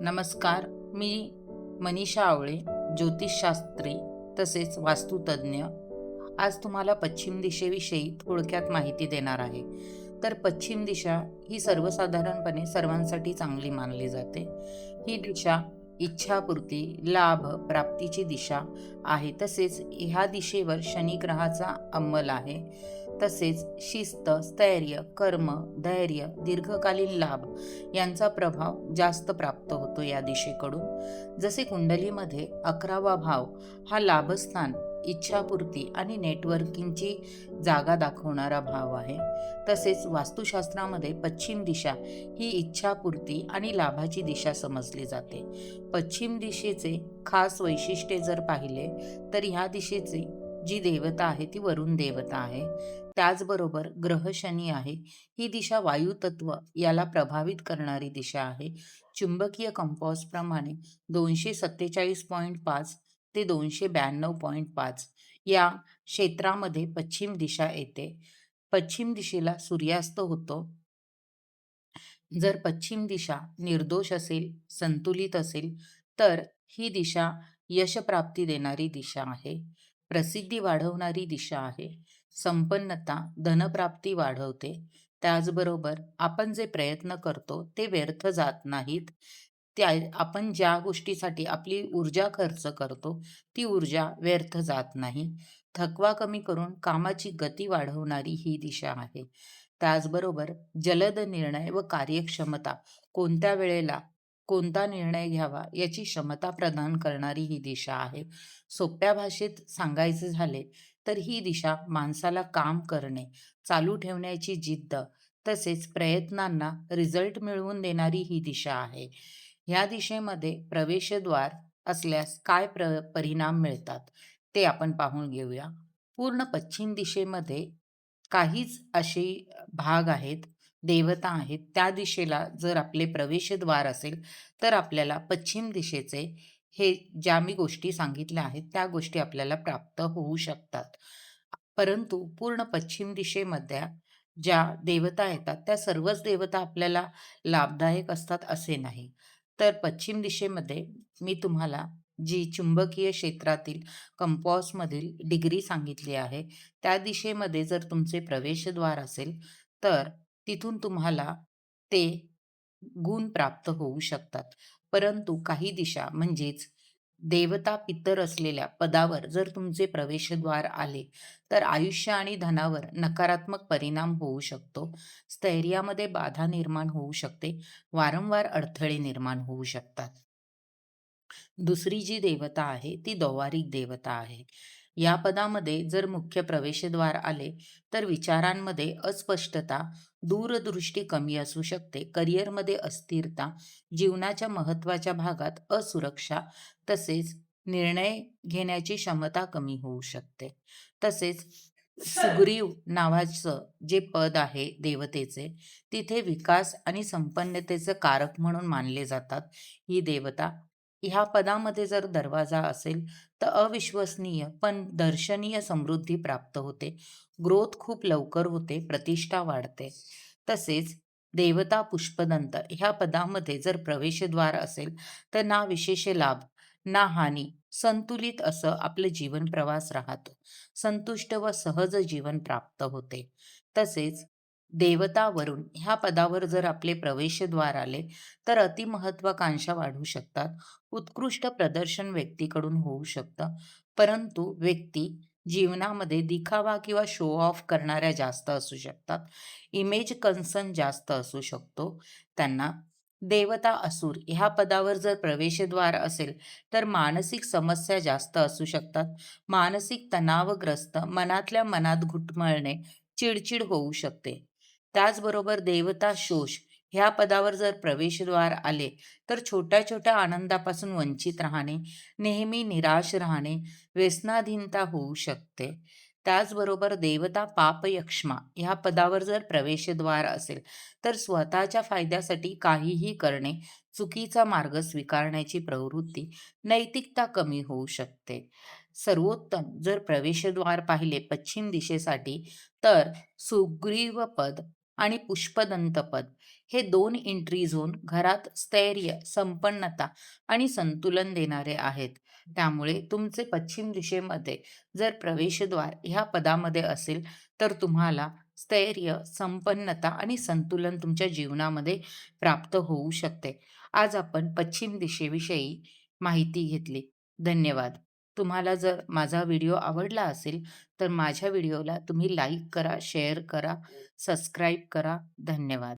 नमस्कार मी मनीषा आवळे ज्योतिषशास्त्री तसेच वास्तुतज्ञ. आज तुम्हाला पश्चिम दिशेविषयी थोडक्यात माहिती देणार आहे. तर पश्चिम दिशा ही सर्वसाधारणपणे सर्वांसाठी चांगली मानली जाते. ही दिशा इच्छापूर्ती लाभ प्राप्तीची दिशा आहे. तसेच ह्या दिशेवर शनी ग्रहाचा अंमल आहे. तसेच शिस्त स्थैर्य कर्म धैर्य दीर्घकालीन लाभ यांचा प्रभाव जास्त प्राप्त होतो या दिशेकडून. जसे कुंडलीमध्ये अकरावा भाव हा लाभस्थान इच्छापूर्ती आणि नेटवर्किंगची जागा दाखवणारा भाव आहे. तसेच वास्तुशास्त्रामध्ये पश्चिम दिशा ही इच्छापूर्ती आणि लाभाची दिशा समजली जाते. पश्चिम दिशेचे खास वैशिष्ट्ये जर पाहिले तर ह्या दिशेचे जी देवता आहे ती वरुण देवता आहे. त्याचबरोबर ग्रह शनी आहे ही दिशा वायुतत्व याला प्रभावित करणारी दिशा आहे. चुंबकीय कंपॉसप्रमाणे दोनशे सत्तेचाळीस पॉईंट पाच ते दोनशे ब्याण्णव पॉईंट पाच या क्षेत्रामध्ये पश्चिम दिशा येते. पश्चिम दिशेला सूर्यास्त होतो. जर पश्चिम दिशा निर्दोष असेल संतुलित असेल तर ही दिशा यशप्राप्ती देणारी दिशा आहे. प्रसिद्धी वाढवणारी दिशा आहे. संपन्नता धनप्राप्ती वाढवते. त्याचबरोबर आपण जे प्रयत्न करतो ते व्यर्थ जात नाहीत. त्या आपण ज्या गोष्टीसाठी आपली ऊर्जा खर्च करतो ती ऊर्जा व्यर्थ जात नाही. थकवा कमी करून कामाची गती वाढवणारी ही दिशा आहे. त्याचबरोबर जलद निर्णय व कार्यक्षमता कोणत्या वेळेला कोणता निर्णय घ्यावा याची क्षमता प्रदान करणारी ही दिशा आहे. सोप्या भाषेत सांगायचे झाले तर ही दिशा माणसाला काम करणे चालू ठेवण्याची जिद्द तसेच प्रयत्नांना रिझल्ट मिळवून देणारी ही दिशा आहे. ह्या दिशेमध्ये प्रवेशद्वार असल्यास काय प्र परिणाम मिळतात? ते आपण पाहून घेऊया. पूर्ण पश्चिम दिशेमध्ये काहीच असे भाग आहेत देवता आहेत. त्या दिशेला जर आपले प्रवेशद्वार असेल तर आपल्याला पश्चिम दिशेचे हे ज्या मी गोष्टी सांगितल्या आहेत त्या गोष्टी आपल्याला प्राप्त होऊ शकतात. परंतु पूर्ण पश्चिम दिशेमध्ये ज्या देवता येतात त्या सर्वच देवता आपल्याला लाभदायक असतात असे नाही. तर पश्चिम दिशेमध्ये मी तुम्हाला जी चुंबकीय क्षेत्रातील कंपॉसमधील डिग्री सांगितली आहे त्या दिशेमध्ये जर तुमचे प्रवेशद्वार असेल तर तिथून तुम्हाला ते गुण प्राप्त होऊ शकतात. परंतु काही दिशा म्हणजेच देवता पितर असलेल्या पदावर जर तुमचे प्रवेशद्वार आले तर आयुष्य आणि धनावर नकारात्मक परिणाम होऊ शकतो. स्थैर्यामध्ये बाधा निर्माण होऊ शकते. वारंवार अडथळे निर्माण होऊ शकतात. दुसरी जी देवता आहे ती दौवारिक देवता आहे. या पदामध्ये जर मुख्य प्रवेशद्वार आले तर विचारांमध्ये अस्पष्टता दूरदृष्टी कमी असू शकते. करिअरमध्ये अस्थिरता जीवनाच्या महत्त्वाच्या भागात असुरक्षा तसेच निर्णय घेण्याची क्षमता कमी होऊ शकते. तसेच सुग्रीव नावाचं जे पद आहे देवतेचे तिथे विकास आणि संपन्नतेचं कारक म्हणून मानले जातात. ही देवता ह्या पदामध्ये जर दरवाजा असेल तर अविश्वसनीय पण दर्शनीय समृद्धी प्राप्त होते. ग्रोथ खूप लवकर होते प्रतिष्ठा वाढते. तसेच देवता पुष्पदंत ह्या पदामध्ये जर प्रवेशद्वार असेल तर ना विशेष लाभ ना हानी संतुलित असं आपलं जीवन प्रवास राहतो. संतुष्ट व सहज जीवन प्राप्त होते. तसेच देवतावरून ह्या पदावर जर आपले प्रवेशद्वार आले तर अतिमहत्वाकांक्षा वाढू शकतात. उत्कृष्ट प्रदर्शन व्यक्तीकडून होऊ शकतं. परंतु व्यक्ती जीवनामध्ये दिखावा किंवा शो ऑफ करणाऱ्या जास्त असू शकतात. इमेज कन्सर्न जास्त असू शकतो. त्यांना देवता असूर ह्या पदावर जर प्रवेशद्वार असेल तर मानसिक समस्या जास्त असू शकतात. मानसिक तणावग्रस्त मनातल्या मनात घुटमळणे चिडचिड होऊ शकते. त्याचबरोबर देवता शोष ह्या पदावर जर प्रवेशद्वार आले तर छोट्या छोट्या आनंदापासून वंचित राहणे नेहमी निराश राहणे व्यसनाधीनता होऊ शकते. त्याचबरोबर देवता पापयक्ष्मा ह्या पदावर जर प्रवेशद्वार असेल तर स्वतःच्या फायद्यासाठी काहीही करणे चुकीचा मार्ग स्वीकारण्याची प्रवृत्ती नैतिकता कमी होऊ शकते. सर्वोत्तम जर प्रवेशद्वार पाहिले पश्चिम दिशेसाठी तर सुग्रीव पद आणि पुष्पदंतपद. हे दोन एंट्री झोन घरात स्थैर्य संपन्नता आणि संतुलन देणारे आहेत. त्यामुळे तुमचे पश्चिम दिशेमध्ये जर प्रवेशद्वार ह्या पदामध्ये असेल तर तुम्हाला स्थैर्य संपन्नता आणि संतुलन तुमच्या जीवनामध्ये प्राप्त होऊ शकते. आज आपण पश्चिम दिशेविषयी माहिती घेतली. धन्यवाद. तुम्हाला जर माझा व्हिडिओ आवडला असेल तर माझ्या व्हिडिओला तुम्ही लाईक करा शेअर करा सबस्क्राईब करा. धन्यवाद.